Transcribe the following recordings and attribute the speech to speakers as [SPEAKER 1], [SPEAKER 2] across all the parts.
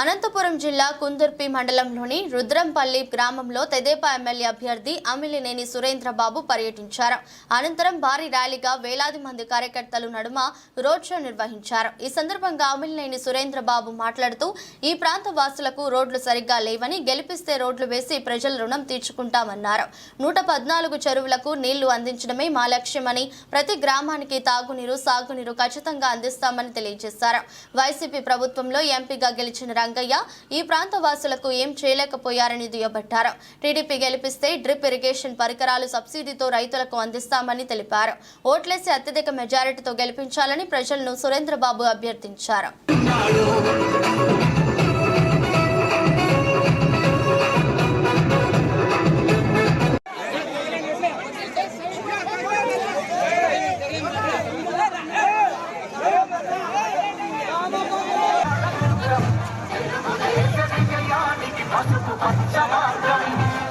[SPEAKER 1] అనంతపురం జిల్లా కుందుర్పి మండలంలోని రుద్రంపల్లి గ్రామంలో తెదేపా ఎమ్మెల్యే అభ్యర్థి అమిలినేని సురేంద్రబాబు పర్యటించారు. అనంతరం భారీ ర్యాలీగా వేలాది మంది కార్యకర్తలు నడుమ రోడ్ షో నిర్వహించారు. ఈ సందర్భంగా అమిలినేని సురేంద్రబాబు మాట్లాడుతూ ఈ ప్రాంత వాసులకు రోడ్లు సరిగ్గా లేవని గెలిపిస్తే రోడ్లు వేసి ప్రజల రుణం తీర్చుకుంటామన్నారు. నూట పద్నాలుగు చెరువులకు నీళ్ళు అందించడమే మా లక్ష్యమని ప్రతి గ్రామానికి తాగునీరు సాగునీరు ఖచ్చితంగా అందిస్తామని తెలియజేశారు. వైసీపీ ప్రభుత్వంలో ఎంపీగా గెలిచిన రంగయ్య ఈ ప్రాంత వాసులకు ఏం చేయలేకపోయారని దుయ్యబట్టారు. టీడీపీ గెలిపిస్తే డ్రిప్ ఇరిగేషన్ పరికరాలు సబ్సిడీతో రైతులకు అందిస్తామని తెలిపారు. ఓట్లేసి అత్యధిక మెజారిటీతో గెలిపించాలని ప్రజలను సురేంద్రబాబు అభ్యర్థించారు.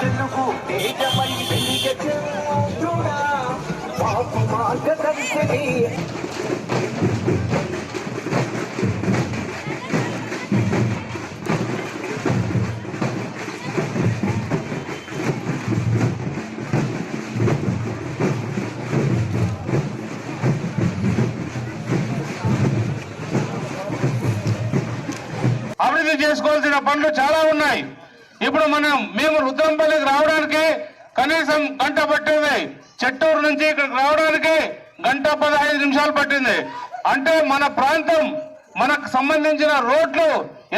[SPEAKER 2] తెలుగు తేజమై వెలిగే పాపు మార్గదర్శిని.
[SPEAKER 3] అభివృద్ధి చేసుకోవాల్సిన పనులు చాలా ఉన్నాయి. ఇప్పుడు మనం మేము రుద్రంపల్లికి రావడానికి కనీసం గంట పట్టింది. చెట్టూరు నుంచి ఇక్కడికి రావడానికి గంట పదహైదు నిమిషాలు పట్టింది. అంటే మన ప్రాంతం మనకు సంబంధించిన రోడ్లు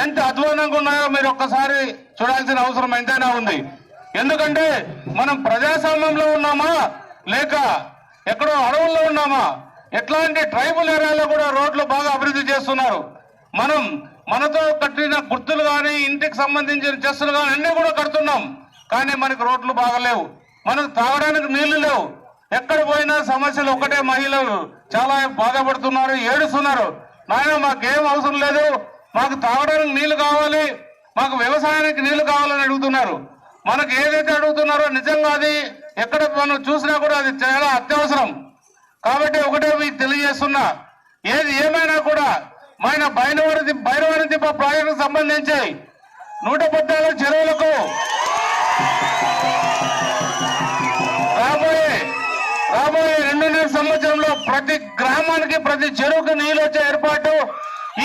[SPEAKER 3] ఎంత అధ్వానంగా ఉన్నాయో మీరు ఒక్కసారి చూడాల్సిన అవసరం ఎంతైనా ఉంది. ఎందుకంటే మనం ప్రజాస్వామ్యంలో ఉన్నామా? లేక ఎక్కడో అడవుల్లో ఉన్నామా? ఎట్లాంటి ట్రైబల్ ఏరియాలో కూడా రోడ్లు బాగా అభివృద్ధి చేస్తున్నారు. మనం మనతో కట్టిన గుర్తులు కానీ ఇంటికి సంబంధించిన చెస్సులు కానీ అన్ని కూడా కడుతున్నాం. కానీ మనకు రోడ్లు బాగలేవు. మనకు తాగడానికి నీళ్ళు లేవు. ఎక్కడ పోయినా సమస్యలు ఒకటే మహిళలు చాలా బాధపడుతున్నారు ఏడుస్తున్నారు. నాయన మాకేం అవసరం లేదు. మాకు తాగడానికి నీళ్ళు కావాలి. మాకు వ్యవసాయానికి నీళ్ళు కావాలని అడుగుతున్నారు. మనకు ఏదైతే అడుగుతున్నారో నిజంగా అది ఎక్కడ మనం చూసినా కూడా అది చాలా అత్యవసరం. కాబట్టి ఒకటే మీకు తెలియజేస్తున్నా. ఏది ఏమైనా కూడా మన బైనవరి బైరవరి ప్రాజెక్టుకు సంబంధించి నూట పద్నాలుగు చెరువులకు రాబోయే రాబోయే రెండున్నర సంవత్సరంలో ప్రతి గ్రామానికి ప్రతి చెరువుకు నీళ్ళు వచ్చే ఏర్పాటు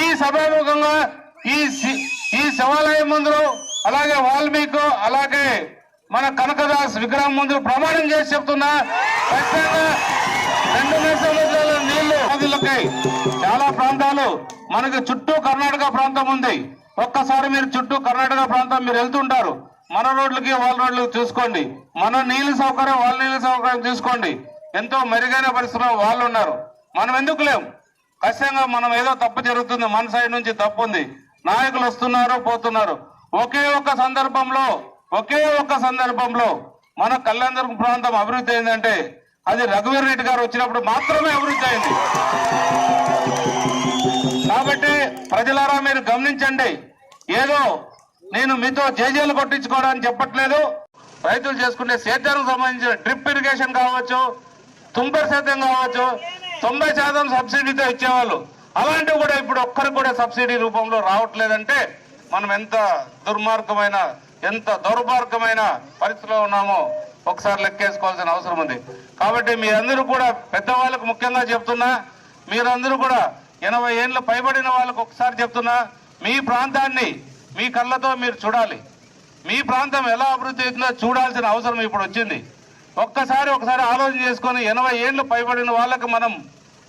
[SPEAKER 3] ఈ సభాముఖంగా ఈ ఈ శివాలయం ముందు అలాగే వాల్మీకి అలాగే మన కనకదాస్ విగ్రహం ముందు ప్రమాణం చేసి చెప్తున్నా. ఖచ్చితంగా రెండున్నర సంవత్సరాలు నదులకై చాలా ప్రాంతాలు మనకి చుట్టూ కర్ణాటక ప్రాంతం ఉంది. ఒక్కసారి మీరు చుట్టూ కర్ణాటక ప్రాంతం మీరు వెళ్తుంటారు. మన రోడ్లకి వాళ్ళ రోడ్లకి చూసుకోండి. మన నీళ్ళ సౌకర్యం వాళ్ళ నీళ్ళ సౌకర్యం చూసుకోండి. ఎంతో మెరుగైన పరిస్థితిలో వాళ్ళు ఉన్నారు. మనం ఎందుకు లేం? ఖచ్చితంగా మనం ఏదో తప్పు జరుగుతుంది. మన సైడ్ నుంచి తప్పు ఉంది. నాయకులు వస్తున్నారు పోతున్నారు. ఒకే ఒక్క సందర్భంలో ఒకే ఒక్క సందర్భంలో మన కళ్యాణ ప్రాంతం అభివృద్ధి అయిందంటే అది రఘువీర్ రెడ్డి గారు వచ్చినప్పుడు మాత్రమే అభివృద్ధి అయింది. కాబట్టి ప్రజలారా మీరు గమనించండి ఏదో నేను మీతో జేజేలు కొట్టించుకోవడానికి చెప్పట్లేదు. రైతులు చేసుకునే సేద్యానికి సంబంధించిన డ్రిప్ ఇరిగేషన్ కావచ్చు తొంభై సేద్యం కావచ్చు తొంభై శాతం సబ్సిడీతో ఇచ్చేవాళ్ళు. అలాంటివి కూడా ఇప్పుడు ఒక్కరికి కూడా సబ్సిడీ రూపంలో రావట్లేదంటే మనం ఎంత దుర్మార్గమైన ఎంత దౌర్మార్గమైన పరిస్థితిలో ఉన్నామో ఒకసారి లెక్కేసుకోవాల్సిన అవసరం ఉంది. కాబట్టి మీరందరూ కూడా పెద్దవాళ్ళకు ముఖ్యంగా చెప్తున్నా మీరందరూ కూడా ఎనభై ఏళ్ళు పైబడిన వాళ్ళకు ఒకసారి చెప్తున్నా మీ ప్రాంతాన్ని మీ కళ్ళతో మీరు చూడాలి. మీ ప్రాంతం ఎలా అభివృద్ధి అవుతుందో చూడాల్సిన అవసరం ఇప్పుడు వచ్చింది. ఒక్కసారి ఒకసారి ఆలోచన చేసుకొని ఎనభై ఏళ్ళు పైబడిన వాళ్ళకి మనం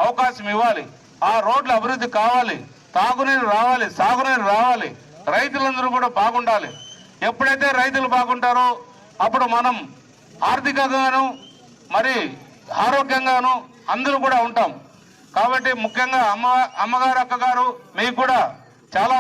[SPEAKER 3] అవకాశం ఇవ్వాలి. ఆ రోడ్ల అభివృద్ధి కావాలి తాగునీరు రావాలి సాగునీరు రావాలి రైతులందరూ కూడా బాగుండాలి. ఎప్పుడైతే రైతులు బాగుంటారో అప్పుడు మనం ఆర్థికంగాను మరి ఆరోగ్యంగాను అందరూ కూడా ఉంటాం. కాబట్టి ముఖ్యంగా అమ్మ అమ్మగారు అక్కగారు మీకు కూడా చాలా